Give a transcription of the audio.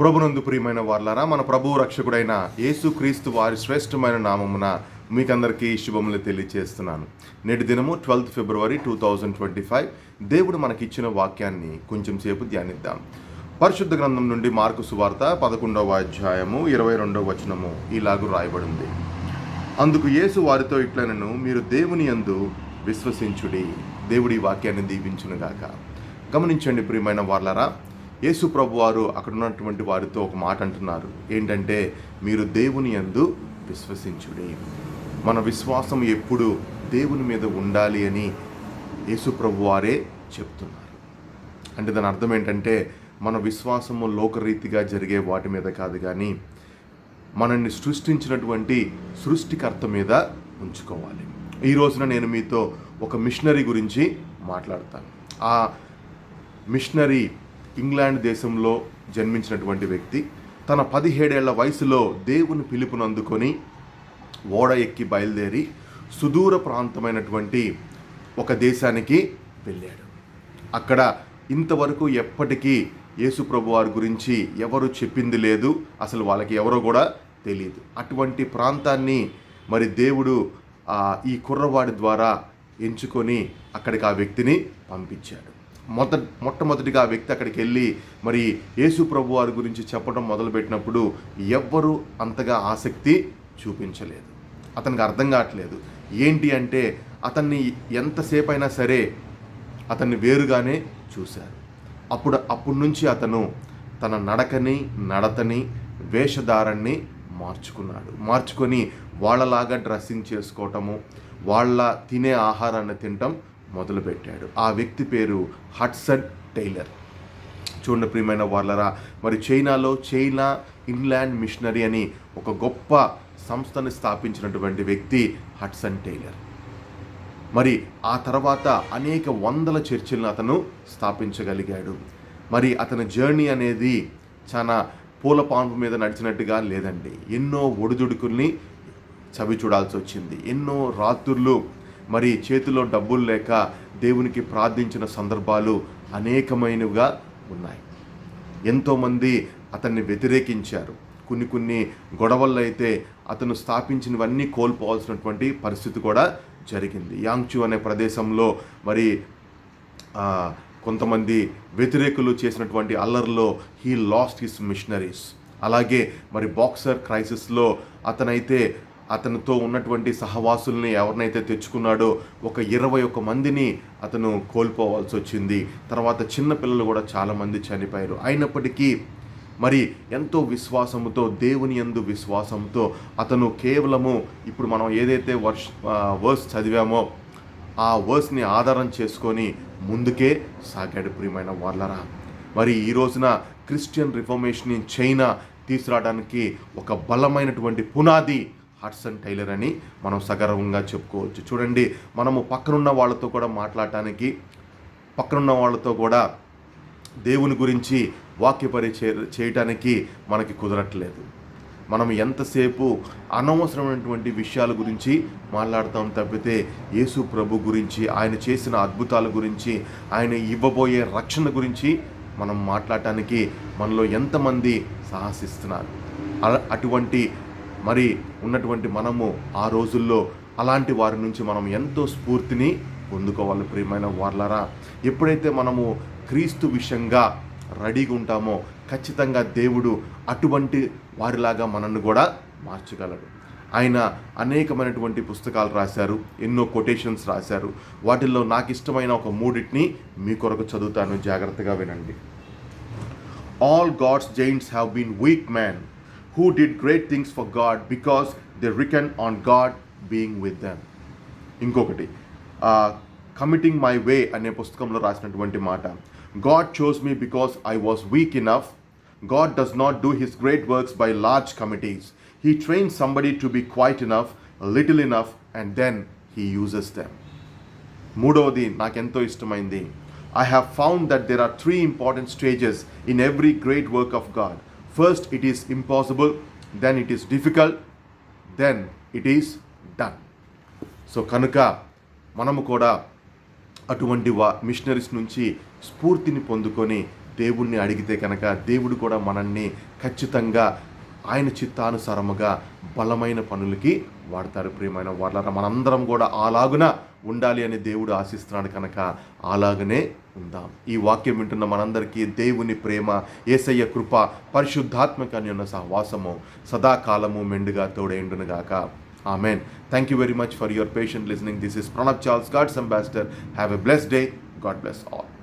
ప్రభునందు ప్రియమైన వార్లారా మన ప్రభువు రక్షకుడైన యేసుక్రీస్తు వారి శ్రేష్టమైన నామమున మీకందరికీ శుభములు తెలియజేస్తున్నాను నేటి దినము twelfth February two thousand twenty five. దేవుడు మనకిచ్చిన వాక్యాన్ని కొంచెం సేపు ధ్యానిద్దాం. పరిశుద్ధ గ్రంథం నుండి మార్కు సువార్త పదకొండవ అధ్యాయము ఇరవై రెండవ వచనము ఇలాగూ రాయబడింది. అందుకు యేసు వారితో ఇట్లనను మీరు దేవుని యందు విశ్వసించుడి. దేవుడి వాక్యాన్ని దీవించునుగాక. గమనించండి ప్రియమైన వాళ్ళరా యేసు ప్రభు వారు అక్కడ ఉన్నటువంటి వారితో ఒక మాట అంటున్నారు. ఏంటంటే మీరు దేవుని యందు విశ్వసించుడి. మన విశ్వాసం ఎప్పుడు దేవుని మీద ఉండాలి అని యేసు ప్రభు వారే చెప్తున్నారు. అంటే దాని అర్థం ఏంటంటే మన విశ్వాసము లోకరీతిగా జరిగే వాటి మీద కాదు కానీ మనల్ని సృష్టించినటువంటి సృష్టికర్త మీద ఉంచుకోవాలి. ఈ రోజున నేను మీతో ఒక మిషనరీ గురించి మాట్లాడతాను. ఆ మిషనరీ ఇంగ్లాండ్ దేశంలో జన్మించినటువంటి వ్యక్తి. తన పదిహేడేళ్ళ వయసులో దేవుని పిలుపును అందుకొని ఓడ ఎక్కి బయలుదేరి సుదూర ప్రాంతమైనటువంటి ఒక దేశానికి వెళ్ళాడు. అక్కడ ఇంతవరకు ఎప్పటికీ యేసుప్రభు వారి గురించి ఎవరు చెప్పింది లేదు. అసలు వాళ్ళకి ఎవరో కూడా తెలియదు అటువంటి ప్రాంతాన్ని మరి దేవుడు ఈ కుర్రవాడి ద్వారా ఎంచుకొని అక్కడికి ఆ వ్యక్తిని పంపించాడు. మొద మొట్టమొదటిగా ఆ వ్యక్తి అక్కడికి వెళ్ళి మరి యేసు ప్రభు వారి గురించి చెప్పడం మొదలుపెట్టినప్పుడు ఎవ్వరూ అంతగా ఆసక్తి చూపించలేదు. అతనికి అర్థం కావట్లేదు. ఏంటి అంటే అతన్ని ఎంతసేపు అయినా సరే అతన్ని వేరుగానే చూశారు. అప్పుడు అప్పటి నుంచి అతను తన నడకని నడతని వేషధారాన్ని మార్చుకున్నాడు. మార్చుకొని వాళ్ళలాగా డ్రెస్సింగ్ చేసుకోవటము వాళ్ళ తినే ఆహారాన్ని తినటం మొదలుపెట్టాడు. ఆ వ్యక్తి పేరు హట్సన్ టైలర్. చూడండి ప్రియమైన వాళ్ళరా మరి చైనాలో చైనా ఇన్లాండ్ మిషనరీ అని ఒక గొప్ప సంస్థని స్థాపించినటువంటి వ్యక్తి హట్సన్ టైలర్. మరి ఆ తర్వాత అనేక వందల చర్చిలను అతను స్థాపించగలిగాడు. మరి అతని జర్నీ అనేది చాలా పూల పాంపు మీద నడిచినట్టుగా లేదండి. ఎన్నో ఒడిదుడుకుల్ని చవి చూడాల్సి వచ్చింది. ఎన్నో రాత్రులు మరి చేతిలో డబ్బులు లేక దేవునికి ప్రార్థించిన సందర్భాలు అనేకమైనవిగా ఉన్నాయి. ఎంతోమంది అతన్ని వ్యతిరేకించారు. కొన్ని కొన్ని గొడవల్లో అయితే అతను స్థాపించినవన్నీ కోల్పోవాల్సినటువంటి పరిస్థితి కూడా జరిగింది. యాంగ్చు అనే ప్రదేశంలో మరి కొంతమంది వ్యతిరేకులు చేసినటువంటి అల్లర్లో హీ లాస్ట్ హిస్ మిషనరీస్. అలాగే మరి బాక్సర్ క్రైసిస్లో అతనైతే అతనితో ఉన్నటువంటి సహవాసుల్ని ఎవరినైతే తెచ్చుకున్నాడో ఒక ఇరవై ఒక మందిని అతను కోల్పోవాల్సి వచ్చింది. తర్వాత చిన్న పిల్లలు కూడా చాలామంది చనిపోయారు. అయినప్పటికీ మరి ఎంతో విశ్వాసముతో దేవుని యందు విశ్వాసంతో అతను కేవలము ఇప్పుడు మనం ఏదైతే వర్ష వర్స్ చదివామో ఆ వర్స్ని ఆధారం చేసుకొని ముందుకే సాగాడు ప్రియమైన వాళ్ళరా మరి ఈ రోజున క్రిస్టియన్ రిఫర్మేషన్ ఇన్ చైనా తీసుకురావడానికి ఒక బలమైనటువంటి పునాది హడ్సన్ టైలర్ అని మనం సగర్వంగా చెప్పుకోవచ్చు. చూడండి మనము పక్కనున్న వాళ్ళతో కూడా మాట్లాడటానికి పక్కనున్న వాళ్ళతో కూడా దేవుని గురించి వాక్యపరి చేయటానికి మనకి కుదరట్లేదు. మనం ఎంతసేపు అనవసరమైనటువంటి విషయాల గురించి మాట్లాడతాం తప్పితే యేసు ప్రభు గురించి ఆయన చేసిన అద్భుతాల గురించి ఆయన ఇవ్వబోయే రక్షణ గురించి మనం మాట్లాడటానికి మనలో ఎంతమంది సాహసిస్తున్నారు. అటువంటి మరి ఉన్నటువంటి మనము ఆ రోజుల్లో అలాంటి వారి నుంచి మనం ఎంతో స్ఫూర్తిని పొందుకోవాలి ప్రియమైన వాళ్ళరా ఎప్పుడైతే మనము క్రీస్తు విషయంగా రెడీగా ఉంటామో ఖచ్చితంగా దేవుడు అటువంటి వారిలాగా మనల్ని కూడా మార్చగలడు. ఆయన అనేకమైనటువంటి పుస్తకాలు రాశారు ఎన్నో కొటేషన్స్ రాశారు. వాటిల్లో నాకు ఇష్టమైన ఒక మూడింటిని మీ కొరకు చదువుతాను జాగ్రత్తగా వినండి. All God's giants have been weak man who did great things for God because they reckon on God being with them. ఇంకొకటి కమిటింగ్ మై వే అనే పుస్తకంలో రాసినటువంటి మాట God chose me because I was weak enough God does not do his great works by large committees he train somebody to be quiet enough little enough and then he uses them మూడవది నాకెంతో ఇష్టమైంది I have found that there are three important stages in every great work of God first it is impossible then it is difficult then it is done so కనుక మనము కూడా అటువంటి వా machineries నుంచి స్ఫూర్తిని పొందుకొని దేవుణ్ణి అడిగితే కనుక దేవుడు కూడా మనల్ని ఖచ్చితంగా ఆయన చిత్తానుసారముగా బలమైన పనులకి వాడతారు. ప్రియమైన వాళ్ళ మనందరం కూడా అలాగున ఉండాలి అని దేవుడు ఆశిస్తున్నాడు కనుక అలాగనే ఉందాం. ఈ వాక్యం వింటున్న మనందరికీ దేవుని ప్రేమ ఏసయ్య కృప పరిశుద్ధాత్మక ఉన్న సహవాసము సదాకాలము మెండుగా తోడేండునుగాక. Amen. Thank you very much for your patient listening this is Pranab Charles God's ambassador have a bless day God bless all